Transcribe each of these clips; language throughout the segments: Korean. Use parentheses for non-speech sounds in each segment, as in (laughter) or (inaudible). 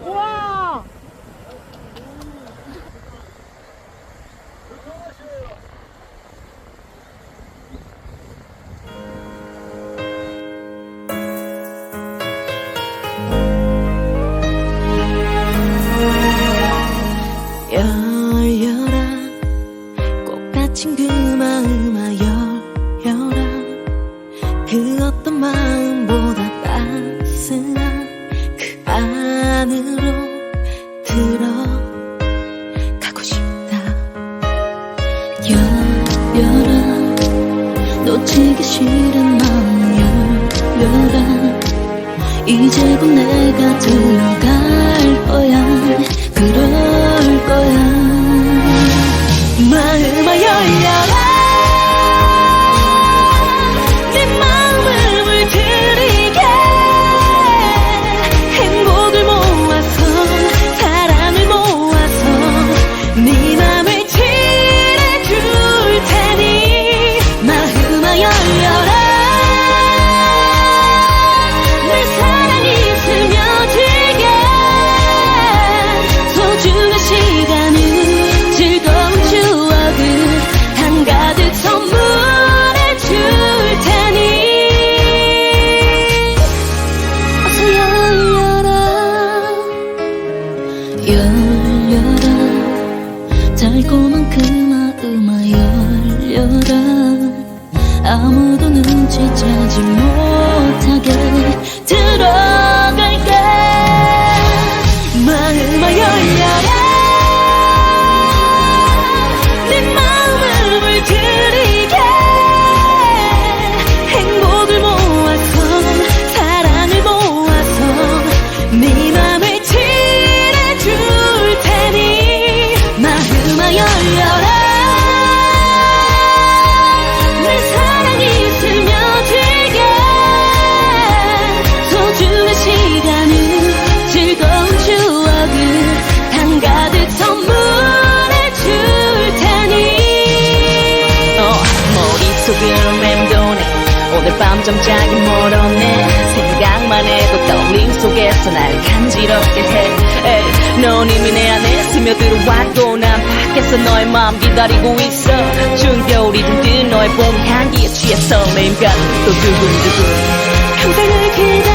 와! 열렬한 놓치기 싫은 마음 열렬한 이제 곧 내가 들어갈 거야. 그럴 거야. 점점 짝이 멀어내 생각만 해도 떨림 속에서 날 간지럽게 해. 에이, 넌 이미 내 안에 스며들어왔고 난 밖에서 너의 마음 기다리고 있어. 준겨울이 든든 너의 봄 향기에 취해서 매일 같은 또 두근두근. 항상을 기다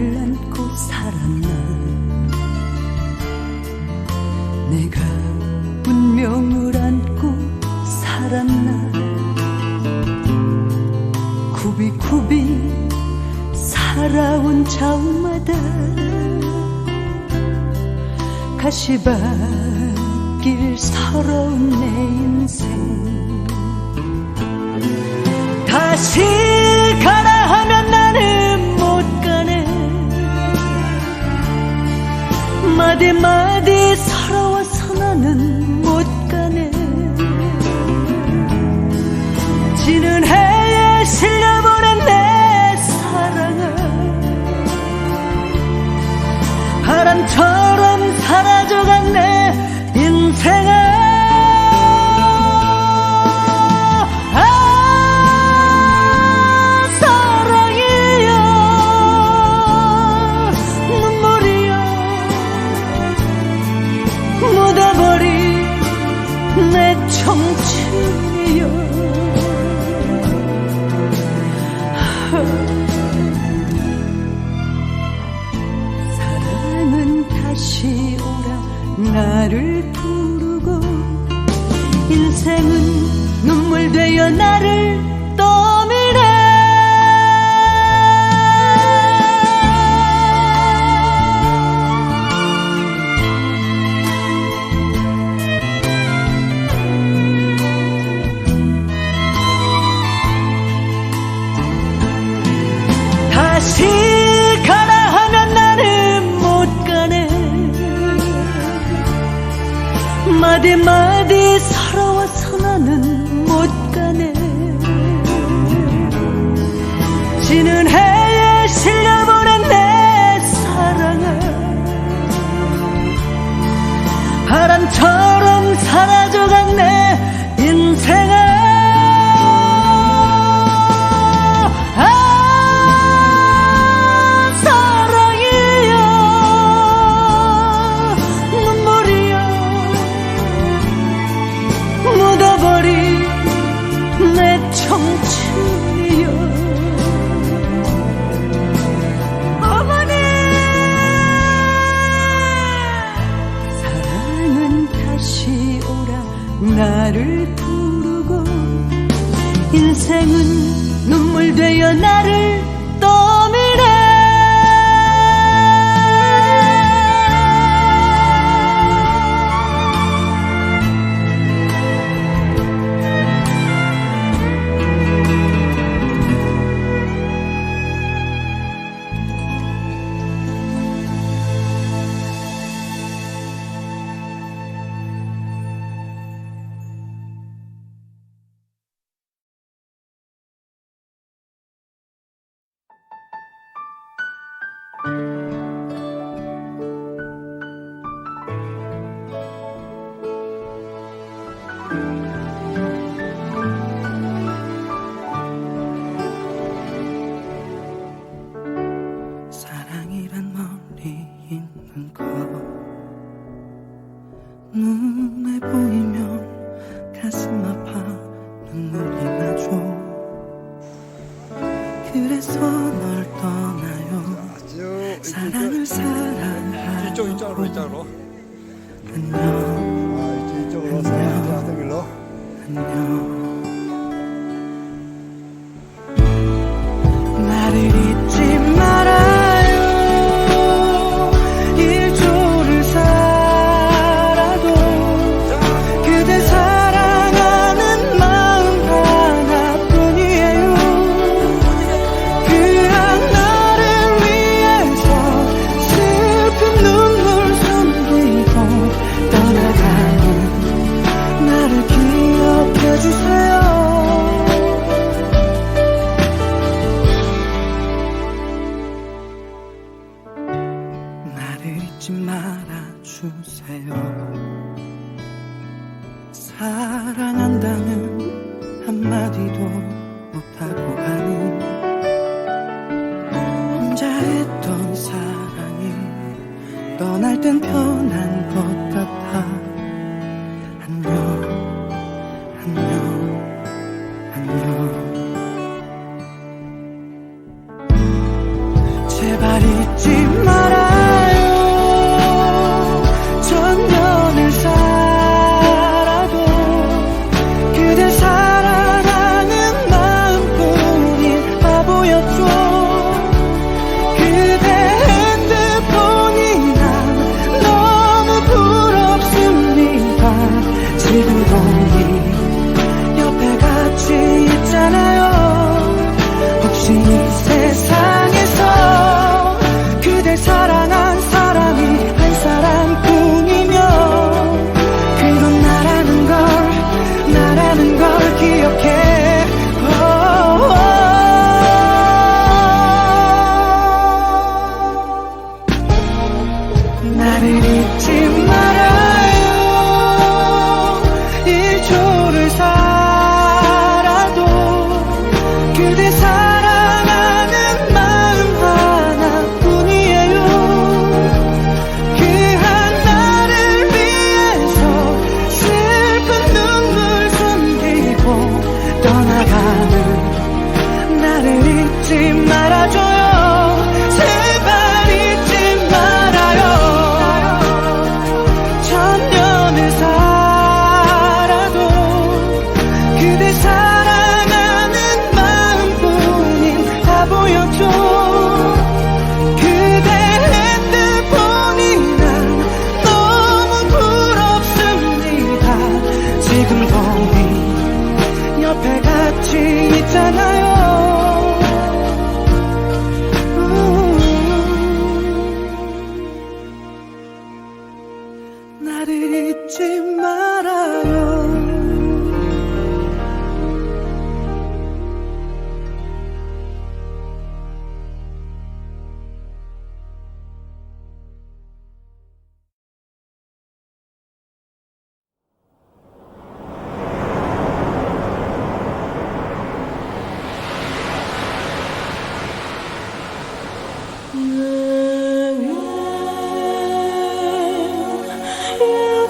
나를 안고 살았나? 내가 운명을 안고 살았나? 구비구비 살아온 좌우마다 가시밭길 서러운 내 인생. 다시 madi madi 인생은 눈물 되어 나를 눈에 보이면 가슴 아파 눈물이 나죠 그래서 널 떠나요 사랑을 사랑하고 이쪽 이쪽으로 이쪽으로 안녕 아 이쪽 이쪽으로 사랑 이쪽으로 안녕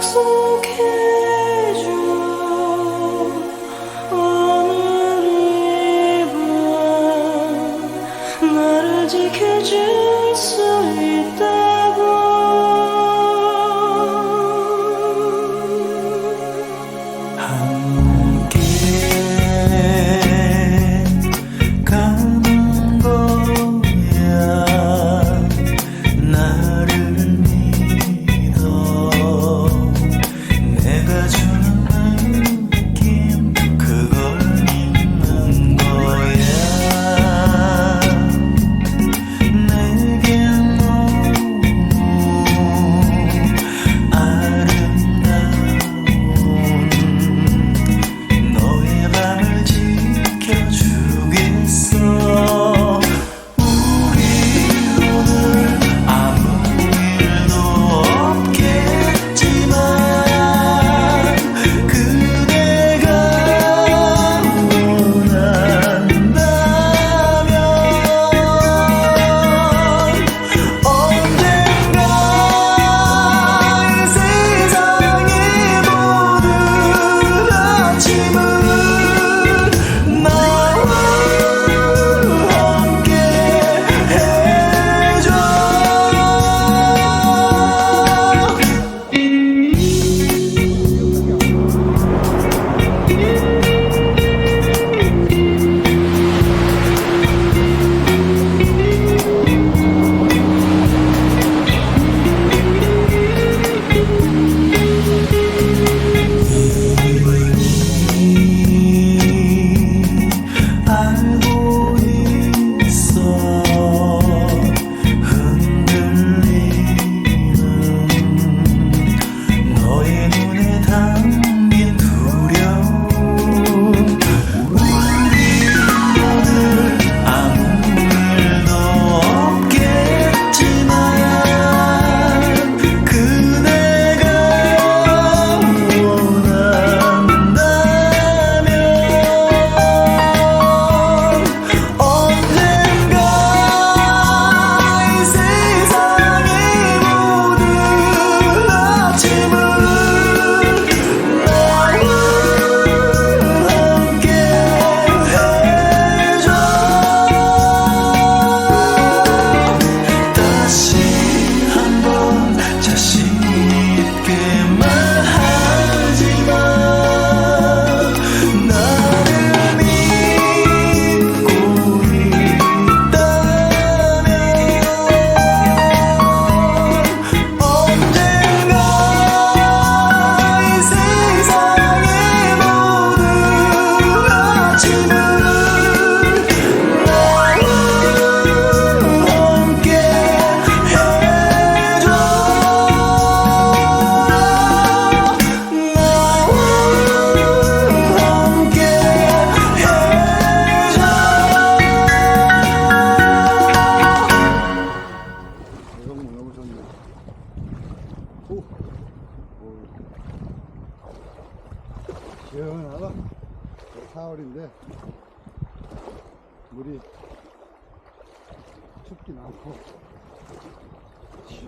약속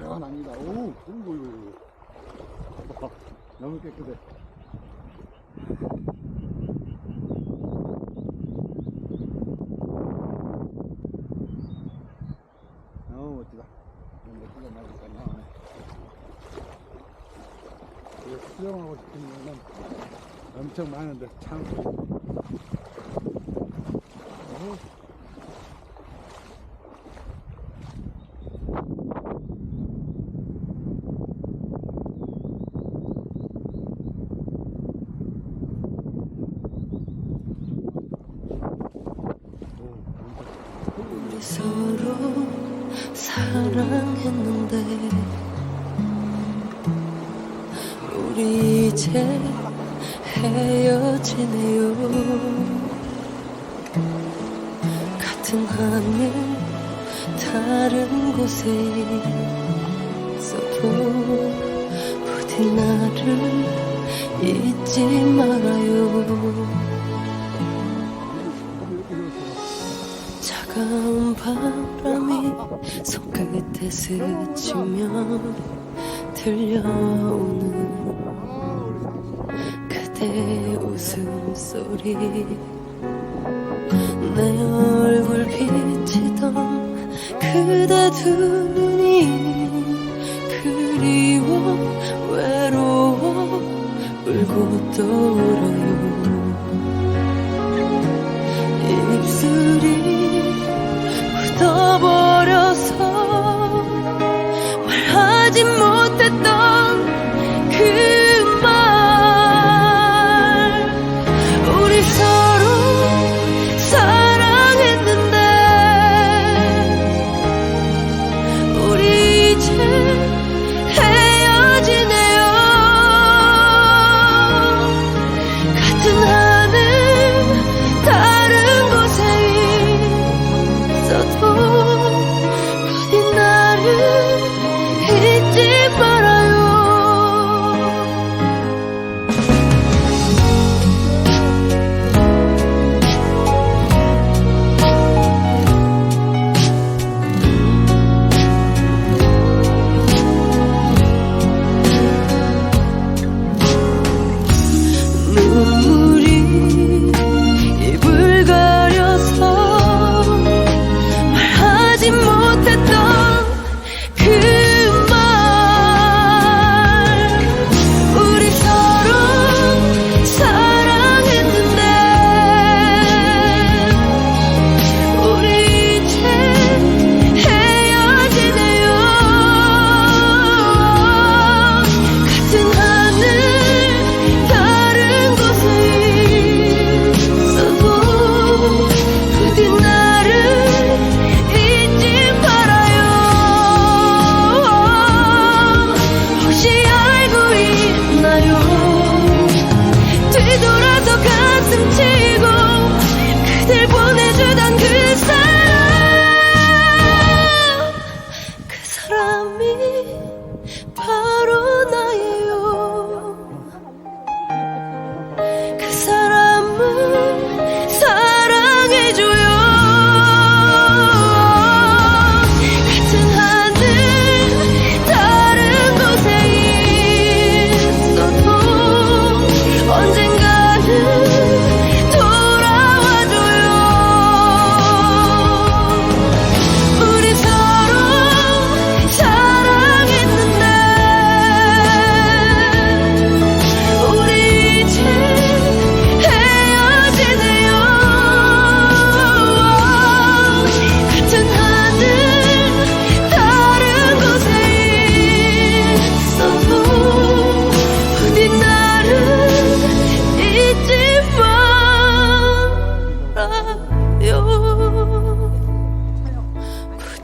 차가 납니다. 오, 오구, 오구. (laughs) 너무 깨끗해. 너무 멋지다. 너무 멋지게 나니까 나오네. 수영하고 싶은 거는 엄청 많은데 참. 사랑했는데 우리 이제 헤어지네요. 같은 하늘 다른 곳에 있어도 부디 나를 잊지 말아요 차가운 바람이 손끝에 스치며 들려오는 그대 웃음소리. 내 얼굴 비치던 그대 두 눈이 그리워 외로워 울고 떠오르요 입술이 하지 못했던 그 말. 우리 서로 사랑했는데 우리 이제 헤어지네요. 같은 하늘 다른 곳에 있어도 부디 나를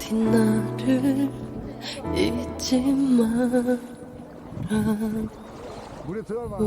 부디 나를 잊지 말아요 물에 들어가.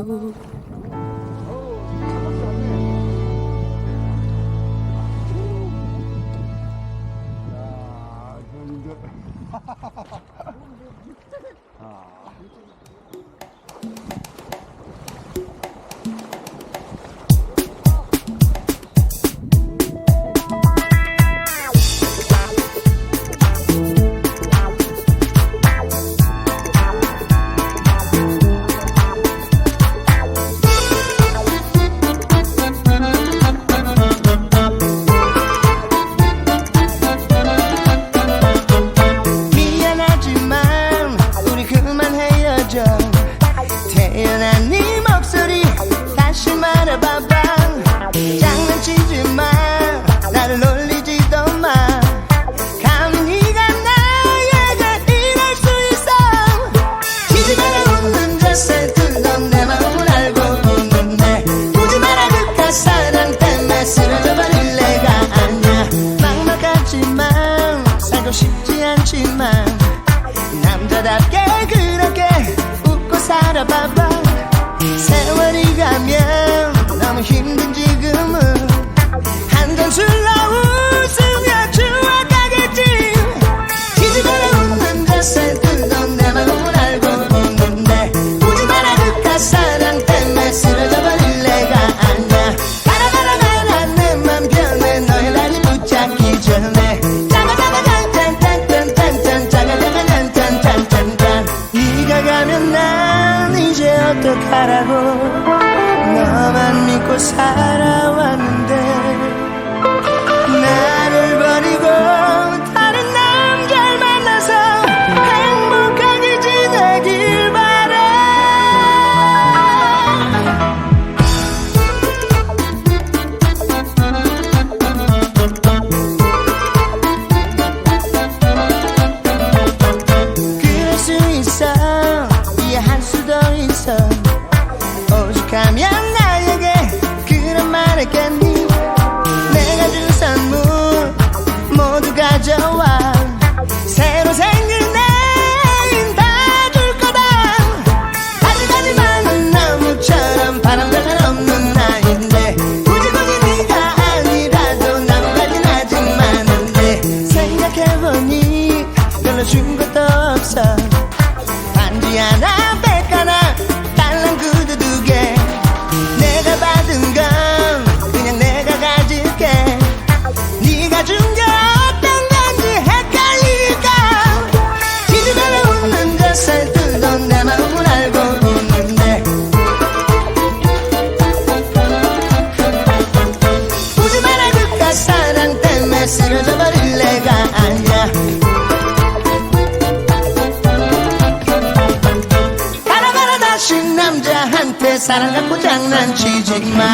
사랑 갖고 장난치지 마